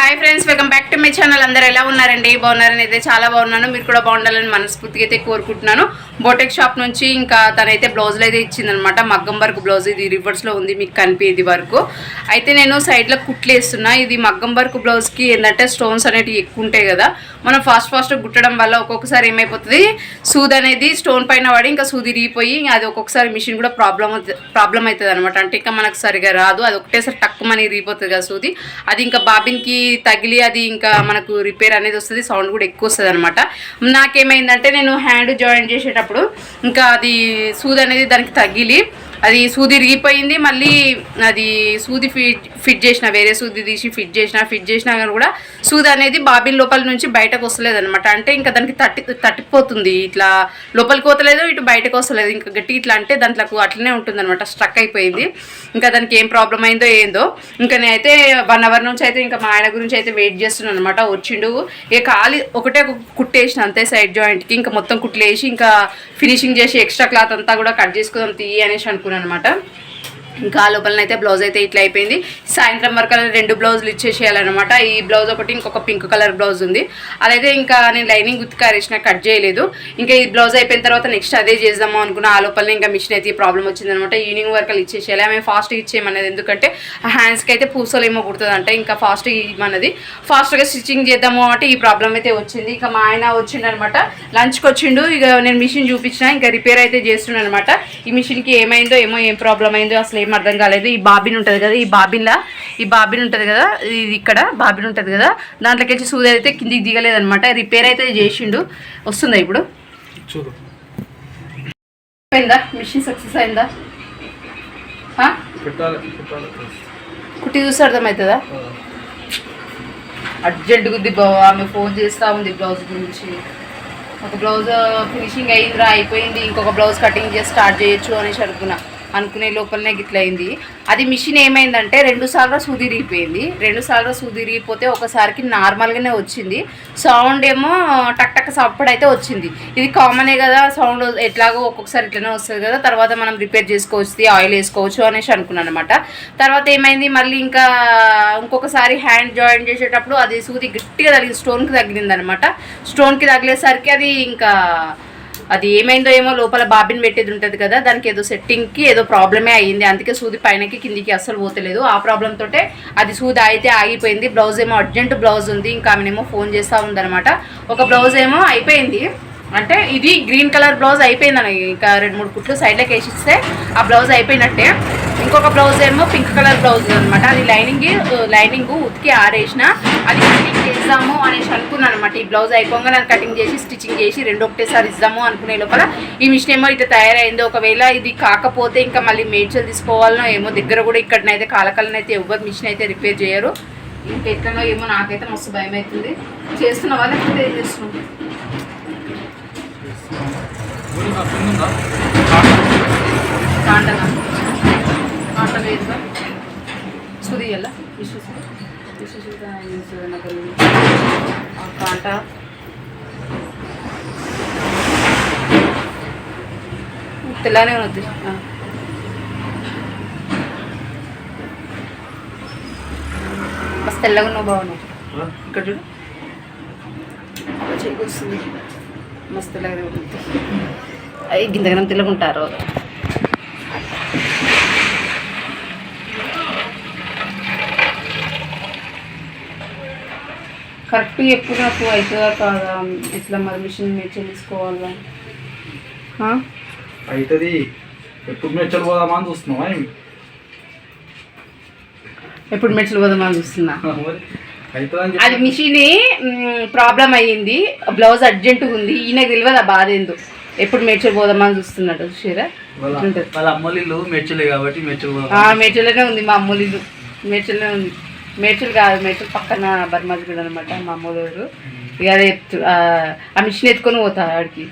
Hi friends welcome back to my channel. అందరు ఎలా ఉన్నారండి? బాగున్నారని అయితే చాలా బాగున్నాను. మీరు కూడా బాగుండాలని మనస్ఫూర్తిగా అయితే కోరుకుంటున్నాను. బోటెక్ షాప్ నుంచి ఇంకా తనైతే బ్లౌజులు అయితే ఇచ్చిందనమాట. మగ్గం వర్క్ బ్లౌజ్ ఇది రివర్స్లో ఉంది మీకు కనిపించేది వరకు. అయితే నేను సైడ్లో కుట్లు వేస్తున్నా. ఇది మగ్గం వర్క్ బ్లౌజ్కి ఏంటంటే స్టోన్స్ అనేవి ఎక్కువ ఉంటాయి కదా. మనం ఫాస్ట్ ఫాస్ట్ గుట్టడం వల్ల ఒక్కొక్కసారి ఏమైపోతుంది? సూది అనేది స్టోన్ పైన పడి ఇంకా సూది రీపోయి అది ఒక్కొక్కసారి మిషన్ కూడా ప్రాబ్లమ్ ప్రాబ్లం అవుతుంది అనమాట అంటే ఇంకా మనకు సరిగా రాదు. అది ఒకటేసారి తక్కువ టక్కుమని రీపోతుంది కదా సూది. అది ఇంకా బాబిన్కి తగిలి అది ఇంకా మనకు రిపేర్ అనేది వస్తుంది సౌండ్ కూడా ఎక్కువ వస్తుంది అనమాట నాకేమైందంటే నేను హ్యాండ్ జాయిన్ చేసేటప్పుడు ఇంకా అది సూద్ అనేది దానికి తగిలి అది సూది ఇరిగిపోయింది మళ్ళీ అది సూది ఫిట్ ఫిట్ చేసిన వేరే సూది తీసి ఫిట్ చేసిన ఫిట్ చేసినా కానీ కూడా సూది అనేది బాబిన్ లోపల నుంచి బయటకు వస్తలేదు అనమాట అంటే ఇంకా దానికి తట్టి తట్టిపోతుంది. ఇట్లా లోపలికి పోతలేదు ఇటు బయటకు వస్తలేదు. ఇంకా గట్టి ఇట్లా అంటే దాంట్లో అట్లనే ఉంటుంది అనమాట స్ట్రక్ అయిపోయింది. ఇంకా దానికి ఏం ప్రాబ్లం అయిందో ఏందో. ఇంకా నేనైతే వన్ అవర్ నుంచి అయితే ఇంకా మా ఆయన గురించి అయితే వెయిట్ చేస్తున్నాను అనమాట వచ్చిండు. ఇక ఖాళీ ఒకటే ఒక కుట్టేసిన అంతే సైడ్ జాయింట్కి ఇంకా మొత్తం కుట్లేసి ఇంకా ఫినిషింగ్ చేసి ఎక్స్ట్రా క్లాత్ అంతా కూడా కట్ చేసుకుందాం తీయి అనేసి అనుకున్నాను అనమాట ఇంకా లోపలనైతే బ్లౌజ్ అయితే ఇట్లా అయిపోయింది. సాయంత్రం వరకు రెండు బ్లౌజులు ఇచ్చేసేయాలన్నమాట. ఈ బ్లౌజ్ ఒకటి ఇంకొక పింక్ కలర్ బ్లౌజ్ ఉంది. అదైతే ఇంకా నేను లైనింగ్ ఉతికారేసిన కట్ చేయలేదు. ఇంకా ఈ బ్లౌజ్ అయిపోయిన తర్వాత నెక్స్ట్ అదే చేద్దాము అనుకున్న ఆ లోపలనే ఇంకా మిషన్ అయితే ప్రాబ్లం వచ్చిందనమాట ఈవినింగ్ వరకు ఇచ్చేసేయాలి. ఆమె ఫాస్ట్గా ఇచ్చేయమన్నది. ఎందుకంటే హ్యాండ్స్కి అయితే పూసలు ఏమో కుడుతుందంట. ఇంకా ఫాస్ట్గా ఇవ్వమన్నది. ఫాస్ట్గా స్టిచ్చింగ్ చేద్దాము అంటే ఈ ప్రాబ్లం అయితే వచ్చింది. ఇంకా మా ఆయన వచ్చిండనమాట లంచ్కి వచ్చిండు. ఇక నేను మిషన్ చూపించిన ఇంకా రిపేర్ అయితే చేస్తుండనమాట అనమాట ఈ మిషన్కి ఏమైందో ఏమో ఏం ప్రాబ్లం అయిందో అసలు ఏం అర్థం కాలేదు. ఈ బాబిన్ ఉంటుంది కదా ఈ బాబిన్లా ఈ బాబిన్ ఉంటుంది కదా ఇది ఇక్కడ బాబిన్ ఉంటుంది కదా దాంట్లోకి వచ్చి సూది అయితే కిందికి దిగలేదనమాట రిపేర్ అయితే చేసిండు. వస్తుందా ఇప్పుడు? చూడు. అయిందా మిషన్ సక్సెస్ అయిందా? కుట్టి చూస్తే అర్థమవుతుందా? అర్జెంట్ గుద్ది బావ ఆమె ఫోన్ చేస్తా ఉంది బ్లౌజ్ గురించి. ఒక బ్లౌజ్ ఫినిషింగ్ అయిందిరా అయిపోయింది. ఇంకొక బ్లౌజ్ కటింగ్ చేసి స్టార్ట్ చేయొచ్చు అనేసి అనుకున్నా అనుకునే లోపలనే గిట్ల అయింది. అది మిషన్ ఏమైందంటే రెండు సార్లు సూదిరిగిపోయింది రెండు సార్లు సూదిరిగిపోతే ఒకసారికి నార్మల్గానే వచ్చింది. సౌండ్ ఏమో టక్ టక్ సప్పుడు అయితే వచ్చింది. ఇది కామనే కదా సౌండ్ ఎట్లాగో ఒక్కొక్కసారి ఇట్లనే వస్తుంది కదా తర్వాత మనం రిపేర్ చేసుకోవచ్చు ఆయిల్ వేసుకోవచ్చు అనేసి అనుకున్నాను అనమాట తర్వాత ఏమైంది మళ్ళీ ఇంకా ఇంకొకసారి హ్యాండ్ జాయిన్ చేసేటప్పుడు అది సూది గట్టిగా తగిలింది స్టోన్కి తగిలింది అనమాట స్టోన్కి తగిలేసరికి అది ఇంకా అది ఏమైందో ఏమో లోపల బాబిన్ పెట్టేది ఉంటుంది కదా దానికి ఏదో సెట్టింగ్కి ఏదో ప్రాబ్లమే అయ్యింది. అందుకే సూది పైనకి కిందికి అస్సలు పోతలేదు. ఆ ప్రాబ్లం తోటే అది సూది అయితే ఆగిపోయింది. బ్లౌజ్ ఏమో అర్జెంట్ బ్లౌజ్ ఉంది. ఇంకా ఆమెనేమో ఫోన్ చేస్తూ ఉందనమాట ఒక బ్లౌజ్ ఏమో అయిపోయింది. అంటే ఇది గ్రీన్ కలర్ బ్లౌజ్ అయిపోయిందని ఇంకా రెండు మూడు కుట్లు సైడ్లోకి వేసిస్తే ఆ బ్లౌజ్ అయిపోయినట్టే. ఇంకొక బ్లౌజ్ ఏమో పింక్ కలర్ బ్లౌజ్ అనమాట అది లైనింగ్ లైనింగ్ ఉతికి ఆరేసిన అది కటింగ్ చేద్దాము అనేసి అనుకున్నాను అనమాట ఈ బ్లౌజ్ అయిపోగా నేను కటింగ్ చేసి స్టిచ్చింగ్ చేసి రెండు ఒకటేసారి ఇద్దాము అనుకునే లోపల ఈ మిషన్ ఏమో ఇట్లా తయారైంది. ఒకవేళ ఇది కాకపోతే ఇంకా మళ్ళీ మేడ్చల్ తీసుకోవాలనో ఏమో దగ్గర కూడా ఇక్కడనైతే కాలకాలనైతే ఎవ్వరు మిషన్ అయితే రిపేర్ చేయరు. ఇంకెట్లనో ఏమో నాకైతే మస్తు భయం అవుతుంది చేస్తున్న వాళ్ళకి ఏం ఊరి నా పిన్ ఉందా కాంటనా కాంట వేరుగా సూది? ఎలా కాంట. తెల్లనే. మస్తు తెల్లగా ఉన్నావు బాగున్నావు. ఇక్కడ చూడు. చేకూరుస్తుంది మస్తు తెల్లగా ఉంటుంది అవి గింతగనం తెల్లగుంటారు కరెక్ట్ ఎప్పుడు నాకు అవుతుందా కాదా? ఇట్లా మరి మిషన్ మీరు చేసుకోవాలా? అవుతుంది. ఎప్పుడు మెచ్చలు పోదామా అని చూస్తున్నావా ఎప్పుడు మెట్లు పోదామని చూస్తున్నా? మరి అవుతుందని అది మిషన్ ప్రాబ్లం అయ్యింది. బ్లౌజ్ అర్జెంట్ ఉంది. ఈయనకు తెలియదు ఆ బాధ ఏందో. ఎప్పుడు మేడ్చల్ పోదామని చూస్తున్నాడు చూసారా వాళ్ళ మెచ్చలే కాబట్టి మేడ్చల్లోనే ఉంది మా అమ్మోళ్ళు మేడ్చల్లోనే ఉంది. మేడ్చల్ కాదు మేడ్చల్ పక్కన బర్మాజుగూడ అనమాట మా అమ్మోళ్ళు ఇక అదే చెప్తు- ఆ ఆ మిషన్ ఎత్తుకొని పోతా ఆడికి.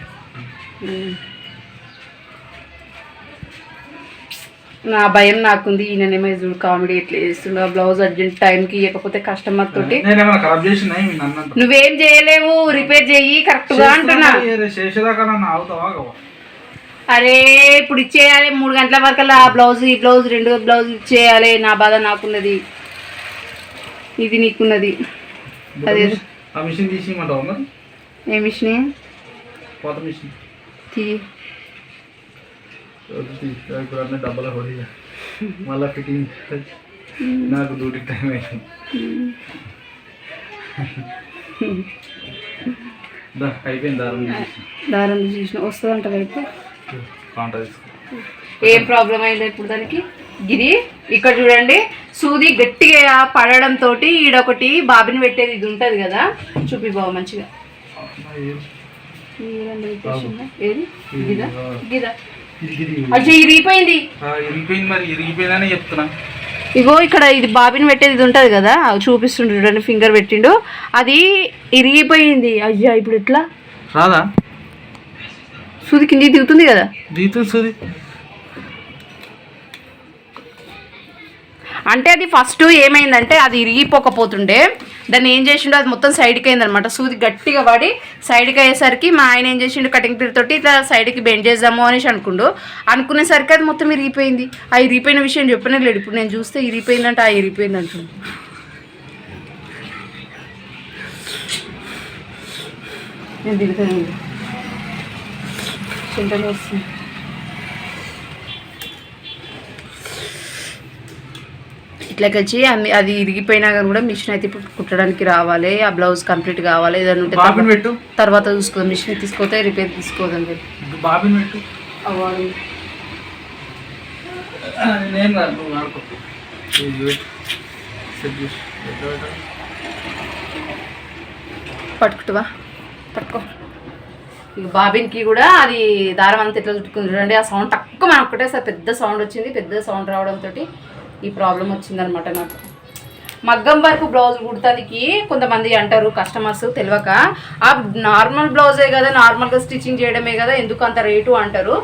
నా భయం నాకుంది. ఈయననేమో చూడు కామెడీ ఎట్లా చేస్తుండో. బ్లౌజ్ అర్జెంట్ టైంకి ఇవ్వకపోతే కస్టమర్ తోటి? నువ్వేం చేయలేవు రిపేర్ చెయ్యి కరెక్ట్గా అంటున్నా? అరే ఇప్పుడు ఇచ్చేయాలి. మూడు గంటల వరకు ఆ బ్లౌజ్ ఈ బ్లౌజ్ రెండు బ్లౌజ్ ఇచ్చేయాలి. నా బాధ నాకున్నది. ఇది నీకున్నది. అదే. మిషన్ తీసి ఏ మిషన్? తీ ఇప్పుడు అన్నీ డబ్బల హోడీ మళ్ళీ ఫిట్టింగ్ నాకు డ్యూటీ టైం అయింది. అయిపోయింది దారం దారం చూసిన వస్తుందంట కాంటా తీసుకో. ఏం ప్రాబ్లం అయింది ఇప్పుడు దానికి? గిరి ఇక్కడ చూడండి. సూది గట్టిగా పడడం తోటి ఈడొకటి బాబిని పెట్టేది ఇది ఉంటది కదా. చూపి బావ మంచిగా? ఏది? గిదా? గిదా. అచ్చా ఇరిగిపోయింది. ఇరిగిపోయింది మరి ఇరిగిపోయిందని చెప్తున్నా. ఇగో ఇక్కడ ఇది బాబిని పెట్టేది ఇది ఉంటుంది కదా చూపిస్తుండు చూడండి ఫింగర్ పెట్టిండు. అది ఇరిగిపోయింది. అయ్యా ఇప్పుడు ఎట్లా? రాదా? సూది కిందికి దిగుతుంది కదా. దీతు సుది. అంటే అది ఫస్ట్ ఏమైందంటే అది ఇరిగిపోకపోతుండే. దాన్ని ఏం చేసిండో అది మొత్తం సైడ్కి అయిందనమాట సూది గట్టిగా పడి సైడ్కి అయ్యేసరికి మా ఆయన ఏం చేసిండు కటింగ్ పీర్ తోటి ఇట్లా సైడ్కి బెండ్ చేద్దాము అనేసి అనుకుండు. అనుకునేసరికి అది మొత్తం ఇరిగిపోయింది. ఆ ఇరిగిపోయిన విషయం చెప్పనే లేడు ఇప్పుడు నేను చూస్తే ఇరిగిపోయిందంటే ఆ ఇరిగిపోయింది అంటుంది నేను దిగుతాను చింతలు వస్తుంది. ఇట్లా వచ్చి అన్ని అది ఇరిగిపోయినా కానీ కూడా మిషన్ అయితే ఇప్పుడు కుట్టడానికి రావాలి. ఆ బ్లౌజ్ కంప్లీట్ కావాలి. ఏదైనా ఉంటే బాబిన్ తర్వాత- పెట్టు. తర్వాత చూసుకోదాం మిషన్ తీసుకోతే రిపేర్ తీసుకోదండి బాబిన్ పెట్టు. ఎట్లా? పట్టుకుంటావా పట్టుకో. ఇక బాబిన్కి కూడా అది దారం అంతా ఇట్లా చుట్టుకుంది చూడండి ఆ సౌండ్ తక్కువ మనం ఒకటేసారి పెద్ద సౌండ్ వచ్చింది పెద్ద సౌండ్ రావడంతో ఈ ప్రాబ్లం వచ్చిందనమాట నాకు. మగ్గం వరకు బ్లౌజ్ కుడతానికి కొంతమంది అంటారు కస్టమర్స్ తెలియక ఆ నార్మల్ బ్లౌజే కదా నార్మల్గా స్టిచ్చింగ్ చేయడమే కదా ఎందుకు అంత రేటు అంటారు.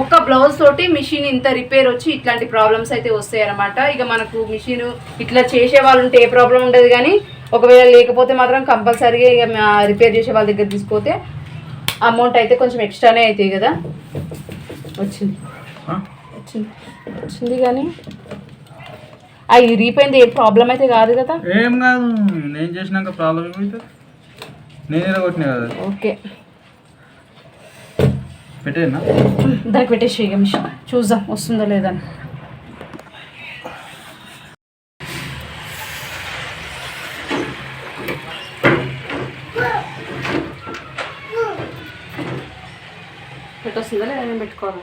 ఒక్క బ్లౌజ్ తోటి మిషన్ ఇంత రిపేర్ వచ్చి ఇట్లాంటి ప్రాబ్లమ్స్ అయితే వస్తాయి అనమాట ఇక మనకు మిషన్ ఇట్లా చేసే వాళ్ళు ఉంటే ఏ ప్రాబ్లం ఉండదు కానీ ఒకవేళ లేకపోతే మాత్రం కంపల్సరీగా ఇక రిపేర్ చేసే వాళ్ళ దగ్గర తీసుకుపోతే అమౌంట్ అయితే కొంచెం ఎక్స్ట్రానే అవుతాయి కదా. వచ్చింది? వచ్చింది. వచ్చింది కానీ ఆ ఇరిగిపోయింది ఏ ప్రాబ్లం అయితే కాదు కదా? ఏం కాదు నేను చేసినాక ప్రాబ్లం ఏమైతుంది నేను కొట్టినా కదా? ఓకే. పెట్టేనా? దానికి పెట్టేసి ఇక మిషన్ చూద్దాం వస్తుందో లేదని పెట్టొస్తుందా లేదా? నేను పెట్టుకోవాలి?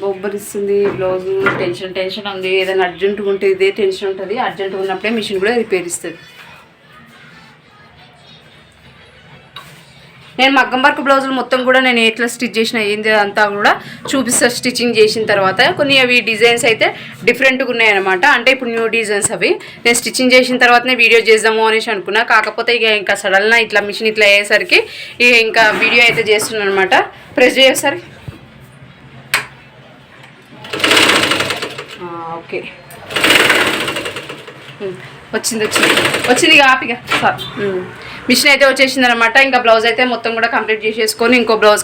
బొబ్బరిస్తుంది బ్లౌజు టెన్షన్ టెన్షన్ ఉంది. ఏదైనా అర్జెంటుగా ఉంటే ఇదే టెన్షన్ ఉంటుంది. అర్జెంటుగా ఉన్నప్పుడే మిషన్ కూడా రిపేర్ ఇస్తుంది. నేను మగ్గం వర్క్ బ్లౌజులు మొత్తం కూడా నేను ఎట్లా స్టిచ్ చేసిన ఏంది అంతా కూడా చూపిస్తా స్టిచ్చింగ్ చేసిన తర్వాత కొన్ని అవి డిజైన్స్ అయితే డిఫరెంట్గా ఉన్నాయన్నమాట. అంటే ఇప్పుడు న్యూ డిజైన్స్ అవి. నేను స్టిచ్చింగ్ చేసిన తర్వాతనే వీడియో చేద్దాము అనేసి అనుకున్నా. కాకపోతే ఇక ఇంకా సడన్గా ఇట్లా మిషన్ ఇట్లా అయ్యేసరికి ఇక ఇంకా వీడియో అయితే చేస్తున్నాను అనమాట ప్రెస్ చేసేసరికి ఓకే. వచ్చింది వచ్చింది. వచ్చింది ఇక ఆపిగా. సార్ మిషన్ అయితే వచ్చేసింది అనమాట ఇంకా బ్లౌజ్ అయితే మొత్తం కూడా కంప్లీట్ చేసేసుకొని ఇంకో బ్లౌజ్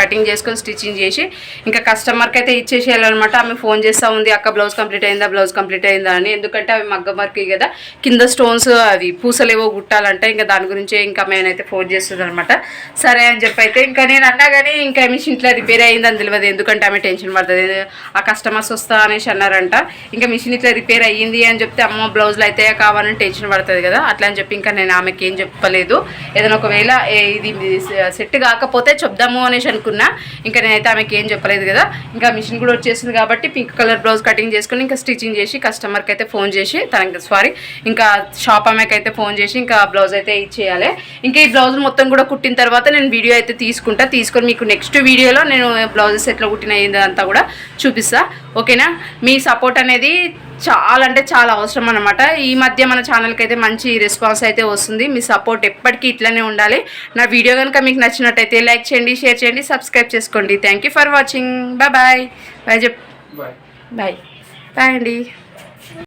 కటింగ్ చేసుకొని స్టిచ్చింగ్ చేసి ఇంకా కస్టమర్కి అయితే ఇచ్చేసేయాలన్నమాట. ఆమె ఫోన్ చేస్తూ ఉంది అక్క బ్లౌజ్ కంప్లీట్ అయిందా? బ్లౌజ్ కంప్లీట్ అయిందా? అని. ఎందుకంటే అవి మగ్గ వర్క్ కదా కింద స్టోన్స్ అవి పూసలేవో గుట్టాలంటే. ఇంకా దాని గురించే ఇంకా నేనైతే ఫోన్ చేస్తుంది అనమాట సరే అని చెప్పి అయితే ఇంకా నేను అన్నా కానీ ఇంకా మిషన్ ఇట్లా రిపేర్ అయిందని తెలియదు. ఎందుకంటే ఆమె టెన్షన్ పడుతుంది. ఆ కస్టమర్స్ వస్తా అనేసి అన్నారంట. ఇంకా మిషన్ ఇట్లా రిపేర్ అయ్యింది అని చెప్తే అమ్మ బ్లౌజ్లు అయితే కావాలని టెన్షన్ పడుతుంది కదా అట్లా అని చెప్పి ఇంకా నేను ఆమె ఏం చెప్పలేదు. ఏదైనా ఒకవేళ ఇది సెట్ కాకపోతే చెప్దాము అనేసి అనుకున్నా ఇంకా నేనైతే ఆమెకి ఏం చెప్పలేదు కదా. ఇంకా మిషన్ కూడా వచ్చేసింది కాబట్టి పింక్ కలర్ బ్లౌజ్ కటింగ్ చేసుకుని ఇంకా స్టిచ్చింగ్ చేసి కస్టమర్కి అయితే ఫోన్ చేసి తనకి సారీ ఇంకా షాప్ ఆమెకి అయితే ఫోన్ చేసి ఇంకా బ్లౌజ్ అయితే ఇచ్చేయాలి. ఇంకా ఈ బ్లౌజ్ మొత్తం కూడా కుట్టిన తర్వాత నేను వీడియో అయితే తీసుకుంటా. తీసుకొని మీకు నెక్స్ట్ వీడియోలో నేను బ్లౌజెస్ ఎట్లా కుట్టిన అంతా కూడా చూపిస్తా. ఓకేనా మీ సపోర్ట్ అనేది చాలా అంటే చాలా అవసరం అనమాట ఈ మధ్య మన ఛానల్కి అయితే మంచి రెస్పాన్స్ అయితే వస్తుంది. మీ సపోర్ట్ ఎప్పటికీ ఇట్లనే ఉండాలి. నా వీడియో కనుక మీకు నచ్చినట్టయితే లైక్ చేయండి షేర్ చేయండి సబ్స్క్రైబ్ చేసుకోండి. Thank you for watching bye bye bye చెప్ బాయ్ బాయ్ బాయ్ అండి.